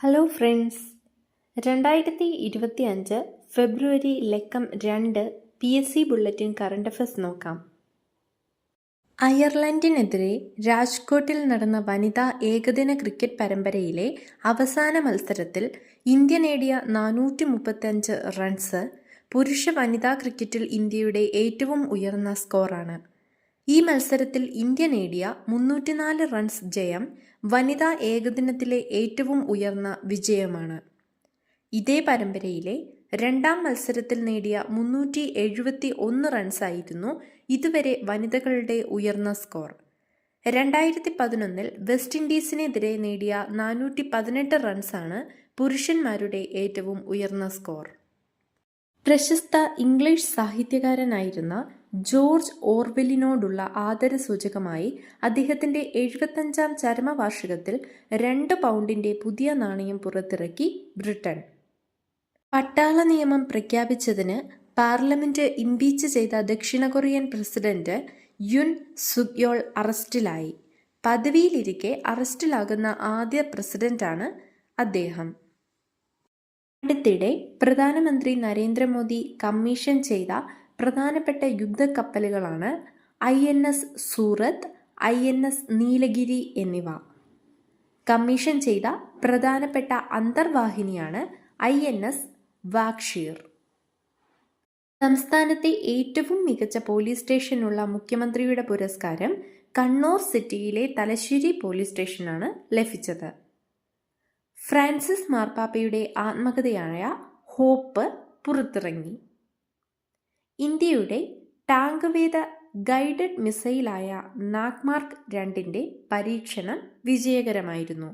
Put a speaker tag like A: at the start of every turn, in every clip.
A: hello friends രണ്ടായിരത്തി ഇരുപത്തി അഞ്ച് ഫെബ്രുവരി ലക്കം രണ്ട് P S C bulletin current affairs നോക്കാം അയർലൻഡിനെതിരെ രാജ്കോട്ടിൽ നടന്ന വനിതാ ഏകദിന ക്രിക്കറ്റ് പരമ്പരയിലെ അവസാന മത്സരത്തിൽ ഇന്ത്യ നേടിയ നാനൂറ്റി മുപ്പത്തഞ്ച് റൺസ് പുരുഷ വനിതാ ക്രിക്കറ്റിൽ ഇന്ത്യയുടെ ഏറ്റവും ഉയർന്ന സ്കോറാണ് ഈ മത്സരത്തിൽ ഇന്ത്യ നേടിയ മുന്നൂറ്റിനാല് റൺസ് ജയം വനിതാ ഏകദിനത്തിലെ ഏറ്റവും ഉയർന്ന വിജയമാണ് ഇതേ പരമ്പരയിലെ രണ്ടാം മത്സരത്തിൽ നേടിയ മുന്നൂറ്റി എഴുപത്തി ഒന്ന് റൺസായിരുന്നു ഇതുവരെ വനിതകളുടെ ഉയർന്ന സ്കോർ രണ്ടായിരത്തി പതിനൊന്നിൽ വെസ്റ്റ് ഇൻഡീസിനെതിരെ നേടിയ നാനൂറ്റി പതിനെട്ട് റൺസാണ് പുരുഷന്മാരുടെ ഏറ്റവും ഉയർന്ന സ്കോർ പ്രശസ്ത ഇംഗ്ലീഷ് സാഹിത്യകാരനായിരുന്ന ജോർജ് ഓർവെലിനോടുള്ള ആദരസൂചകമായി അദ്ദേഹത്തിൻ്റെ എഴുപത്തഞ്ചാം ചരമവാർഷികത്തിൽ രണ്ട് പൗണ്ടിൻ്റെ പുതിയ നാണയം പുറത്തിറക്കി ബ്രിട്ടൻ പട്ടാള നിയമം പ്രഖ്യാപിച്ചതിന് പാർലമെന്റ് ഇംപീച്ച് ചെയ്ത ദക്ഷിണ കൊറിയൻ പ്രസിഡന്റ് യുൻ സുഗ്യോൾ അറസ്റ്റിലായി പദവിയിലിരിക്കെ അറസ്റ്റിലാകുന്ന ആദ്യ പ്രസിഡന്റാണ് അദ്ദേഹം അടുത്തിടെ പ്രധാനമന്ത്രി നരേന്ദ്രമോദി കമ്മീഷൻ ചെയ്ത പ്രധാനപ്പെട്ട യുദ്ധക്കപ്പലുകളാണ് I N S Surat I N S Nilgiri എന്നിവ കമ്മീഷൻ ചെയ്ത പ്രധാനപ്പെട്ട അന്തർവാഹിനിയാണ് ഐ എൻ എസ് വാക്ഷീർ സംസ്ഥാനത്തെ ഏറ്റവും മികച്ച പോലീസ് സ്റ്റേഷനുള്ള മുഖ്യമന്ത്രിയുടെ പുരസ്കാരം കണ്ണൂർ സിറ്റിയിലെ തലശ്ശേരി പോലീസ് സ്റ്റേഷനാണ് ലഭിച്ചത് ഫ്രാൻസിസ് മാർപ്പാപ്പയുടെ ആത്മകഥയായ ഹോപ്പ് പുറത്തിറങ്ങി ഇന്ത്യയുടെ ടാങ്ക് ഗൈഡഡ് മിസൈലായ നാഗ്മാർക്ക് രണ്ടിൻ്റെ പരീക്ഷണം വിജയകരമായിരുന്നു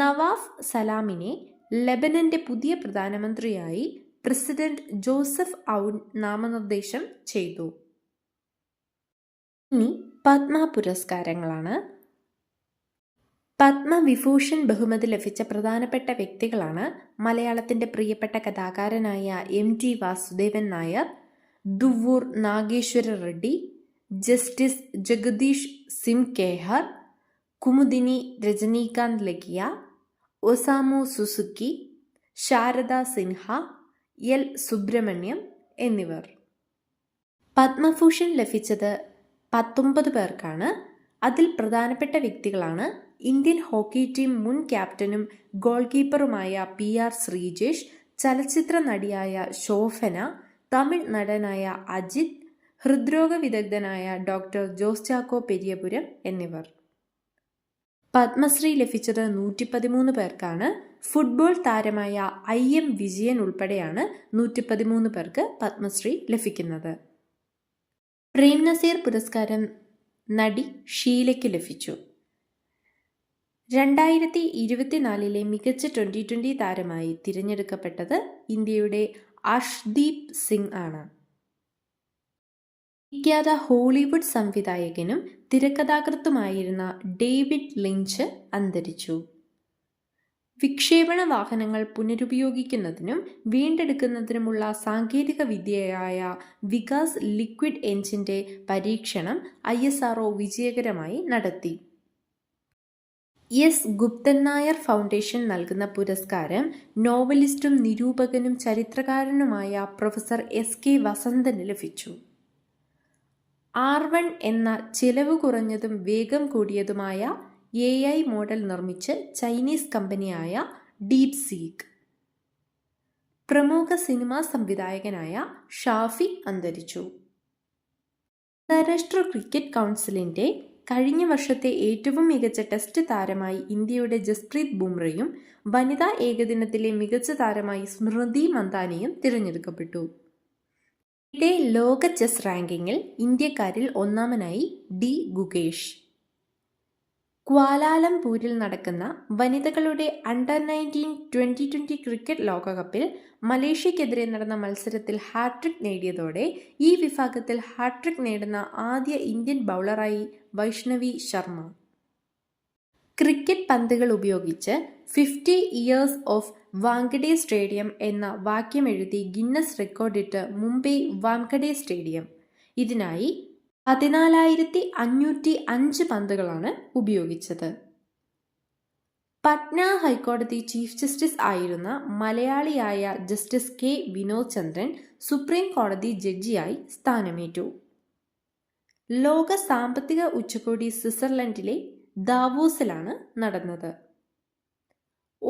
A: നവാഫ് സലാമിനെ ലെബനന്റെ പുതിയ പ്രധാനമന്ത്രിയായി പ്രസിഡന്റ് ജോസഫ് ഔൺ നാമനിർദ്ദേശം ചെയ്തു ഇനി പത്മ പുരസ്കാരങ്ങളാണ് പത്മവിഭൂഷൺ ബഹുമതി ലഭിച്ച പ്രധാനപ്പെട്ട വ്യക്തികളാണ് മലയാളത്തിൻ്റെ പ്രിയപ്പെട്ട കഥാകാരനായ M T Vasudevan Nair Duvvur Nageshwara Reddy justice Jagdish Singh Khehar Kumudini Rajinikant Lakhia Osamu Suzuki Sharda Sinha L Subrahmanyam എന്നിവർ പത്മഭൂഷൺ ലഭിച്ചത് പത്തൊമ്പത് പേർക്കാണ് അതിൽ പ്രധാനപ്പെട്ട വ്യക്തികളാണ് ഇന്ത്യൻ ഹോക്കി ടീം മുൻ ക്യാപ്റ്റനും ഗോൾ കീപ്പറുമായ പി ആർ ശ്രീജേഷ് ചലച്ചിത്ര നടിയായ ശോഭന തമിഴ് നടനായ അജിത് ഹൃദ്രോഗ വിദഗ്ധനായ ഡോക്ടർ ജോസ് ചാക്കോ പെരിയപുരം എന്നിവർ പത്മശ്രീ ലഭിച്ചത് നൂറ്റി പതിമൂന്ന് പേർക്കാണ് ഫുട്ബോൾ താരമായ ഐ എം വിജയൻ ഉൾപ്പെടെയാണ് നൂറ്റി പതിമൂന്ന് പേർക്ക് പത്മശ്രീ ലഭിക്കുന്നത് പ്രേം നസീർ പുരസ്കാരം നടി ഷീലയ്ക്ക് ലഭിച്ചു രണ്ടായിരത്തി ഇരുപത്തിനാലിലെ മികച്ച ട്വൻ്റി ട്വൻ്റി താരമായി തിരഞ്ഞെടുക്കപ്പെട്ടത് ഇന്ത്യയുടെ അഷ്ദീപ് സിംഗ് ആണ് വിഖ്യാത ഹോളിവുഡ് സംവിധായകനും തിരക്കഥാകൃത്തുമായിരുന്ന ഡേവിഡ് ലിഞ്ച് അന്തരിച്ചു വിക്ഷേപണ വാഹനങ്ങൾ പുനരുപയോഗിക്കുന്നതിനും വീണ്ടെടുക്കുന്നതിനുമുള്ള സാങ്കേതിക വിദ്യയായ വികാസ് ലിക്വിഡ് എഞ്ചിൻ്റെ പരീക്ഷണം ഐ വിജയകരമായി നടത്തി എസ് ഗുപ്തൻ നായർ ഫൗണ്ടേഷൻ നൽകുന്ന പുരസ്കാരം നോവലിസ്റ്റും നിരൂപകനും ചരിത്രകാരനുമായ പ്രൊഫസർ എസ് കെ വസന്തന് ലഭിച്ചു ആർ വൺ എന്ന ചിലവ് കുറഞ്ഞതും വേഗം കൂടിയതുമായ എ ഐ മോഡൽ നിർമ്മിച്ച് ചൈനീസ് കമ്പനിയായ ഡീപ് സീക്ക് പ്രമുഖ സിനിമാ സംവിധായകനായ ഷാഫി അന്തരിച്ചു അന്താരാഷ്ട്ര ക്രിക്കറ്റ് കൗൺസിലിൻ്റെ കഴിഞ്ഞ വർഷത്തെ ഏറ്റവും മികച്ച ടെസ്റ്റ് താരമായി ഇന്ത്യയുടെ ജസ്പ്രീത് ബുംറയും വനിതാ ഏകദിനത്തിലെ മികച്ച താരമായി സ്മൃതി മന്ദാനയും തിരഞ്ഞെടുക്കപ്പെട്ടു ഇതേ ലോക ചെസ് റാങ്കിങ്ങിൽ ഇന്ത്യക്കാരിൽ ഒന്നാമനായി ഡി ഗുകേഷ് ക്വാലാലംപൂരിൽ നടക്കുന്ന വനിതകളുടെ under nineteen twenty twenty cricket ലോകകപ്പിൽ മലേഷ്യക്കെതിരെ നടന്ന മത്സരത്തിൽ ഹാട്രിക് നേടിയതോടെ ഈ വിഭാഗത്തിൽ ഹാട്രിക് നേടുന്ന ആദ്യ ഇന്ത്യൻ ബൗളറായി വൈഷ്ണവി ശർമ്മ ക്രിക്കറ്റ് പന്തുകൾ ഉപയോഗിച്ച് fifty years of Wankhede stadium എന്ന വാക്യമെഴുതി ഗിന്നസ് റെക്കോർഡിട്ട് മുംബൈ വാങ്കഡേ സ്റ്റേഡിയം ഇതിനായി പതിനാലായിരത്തി അഞ്ഞൂറ്റി അഞ്ച് പന്തുകളാണ് ഉപയോഗിച്ചത് പട്ന ഹൈക്കോടതി ചീഫ് ജസ്റ്റിസ് ആയിരുന്ന മലയാളിയായ justice K Vinod Chandran supreme കോടതി ജഡ്ജിയായി സ്ഥാനമേറ്റു ലോക സാമ്പത്തിക ഉച്ചകോടി സ്വിറ്റ്സർലൻഡിലെ ദാവോസിലാണ് നടന്നത്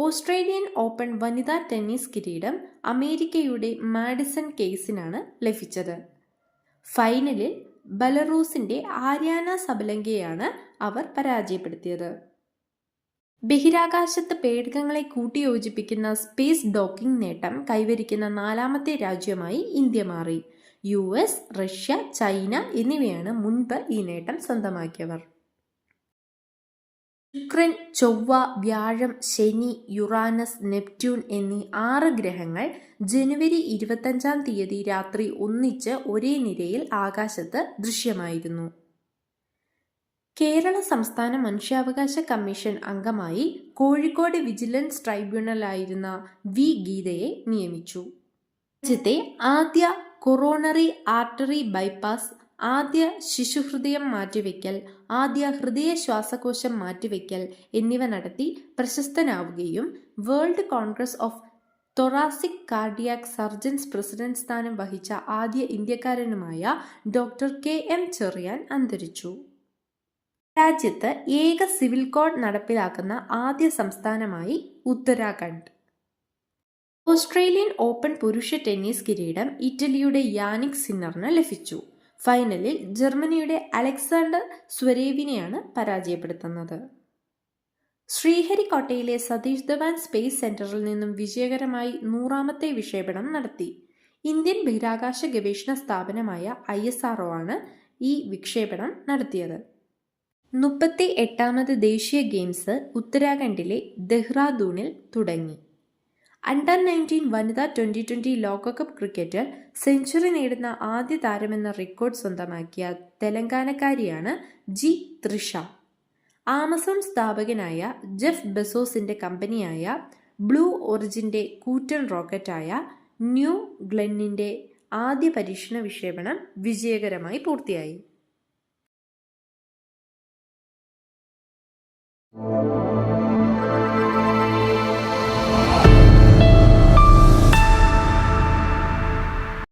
A: ഓസ്ട്രേലിയൻ ഓപ്പൺ വനിതാ ടെന്നീസ് കിരീടം അമേരിക്കയുടെ മാഡിസൺ കേസിനാണ് ലഭിച്ചത് ഫൈനലിൽ ബലറൂസിന്റെ ആര്യാന സബലങ്കയാണ് അവർ പരാജയപ്പെടുത്തിയത് ബഹിരാകാശത്ത് പേടകങ്ങളെ കൂട്ടിയോജിപ്പിക്കുന്ന സ്പേസ് ഡോക്കിംഗ് നേട്ടം കൈവരിക്കുന്ന നാലാമത്തെ രാജ്യമായി ഇന്ത്യ മാറി യു റഷ്യ ചൈന എന്നിവയാണ് മുൻപ് ഈ നേട്ടം സ്വന്തമാക്കിയവർ ശുക്രൻ ചൊവ്വ വ്യാഴം ശനി യുറാനസ് നെപ്റ്റ്യൂൺ എന്നീ ആറ് ഗ്രഹങ്ങൾ ജനുവരി ഇരുപത്തഞ്ചാം തീയതി രാത്രി ഒന്നിച്ച് ഒരേ നിരയിൽ ആകാശത്ത് ദൃശ്യമായിരുന്നു കേരള സംസ്ഥാന മനുഷ്യാവകാശ കമ്മീഷൻ അംഗമായി കോഴിക്കോട് വിജിലൻസ് ട്രൈബ്യൂണലായിരുന്ന വി ഗീതയെ നിയമിച്ചു രാജ്യത്തെ ആദ്യ കൊറോണറി ആർട്ടറി ബൈപ്പാസ് ആദ്യ ശിശുഹൃദയം മാറ്റിവെക്കൽ ആദ്യ ഹൃദയ ശ്വാസകോശം മാറ്റിവെക്കൽ എന്നിവ നടത്തി പ്രശസ്തനാവുകയും world congress of thoracic cardiac surgeons president സ്ഥാനം വഹിച്ച ആദ്യ ഇന്ത്യക്കാരനുമായ ഡോക്ടർ കെ എം ചെറിയാൻ അന്തരിച്ചു രാജ്യത്ത് ഏക സിവിൽ കോഡ് നടപ്പിലാക്കുന്ന ആദ്യ സംസ്ഥാനമായി ഉത്തരാഖണ്ഡ് ഓസ്ട്രേലിയൻ ഓപ്പൺ പുരുഷ ടെന്നീസ് കിരീടം ഇറ്റലിയുടെ യാനിക് സിന്നറിന് ലഭിച്ചു ഫൈനലിൽ ജർമ്മനിയുടെ അലക്സാണ്ടർ സ്വരേവിനെയാണ് പരാജയപ്പെടുത്തുന്നത് ശ്രീഹരിക്കോട്ടയിലെ സതീഷ് ധവാൻ സ്പേസ് സെന്ററിൽ നിന്നും വിജയകരമായി നൂറാമത്തെ വിക്ഷേപണം നടത്തി ഇന്ത്യൻ ബഹിരാകാശ ഗവേഷണ സ്ഥാപനമായ ഐ എസ് ആർ ആണ് ഈ വിക്ഷേപണം നടത്തിയത് മുപ്പത്തി എട്ടാമത് ദേശീയ ഗെയിംസ് ഉത്തരാഖണ്ഡിലെ ദെഹ്റാദൂണിൽ തുടങ്ങി അണ്ടർ നയൻറ്റീൻ വനിതാ ട്വൻ്റി ട്വൻ്റി ലോകകപ്പ് ക്രിക്കറ്റിൽ സെഞ്ചുറി നേടുന്ന ആദ്യ താരമെന്ന റെക്കോർഡ് സ്വന്തമാക്കിയ തെലങ്കാനക്കാരിയാണ് ജി തൃഷ ആമസോൺ സ്ഥാപകനായ ജെഫ് ബെസോസിൻ്റെ കമ്പനിയായ ബ്ലൂ ഒറിജിൻ്റെ കൂറ്റൻ റോക്കറ്റായ ന്യൂ ഗ്ലെന്നിൻ്റെ ആദ്യ പരീക്ഷണ വിക്ഷേപണം വിജയകരമായി പൂർത്തിയായി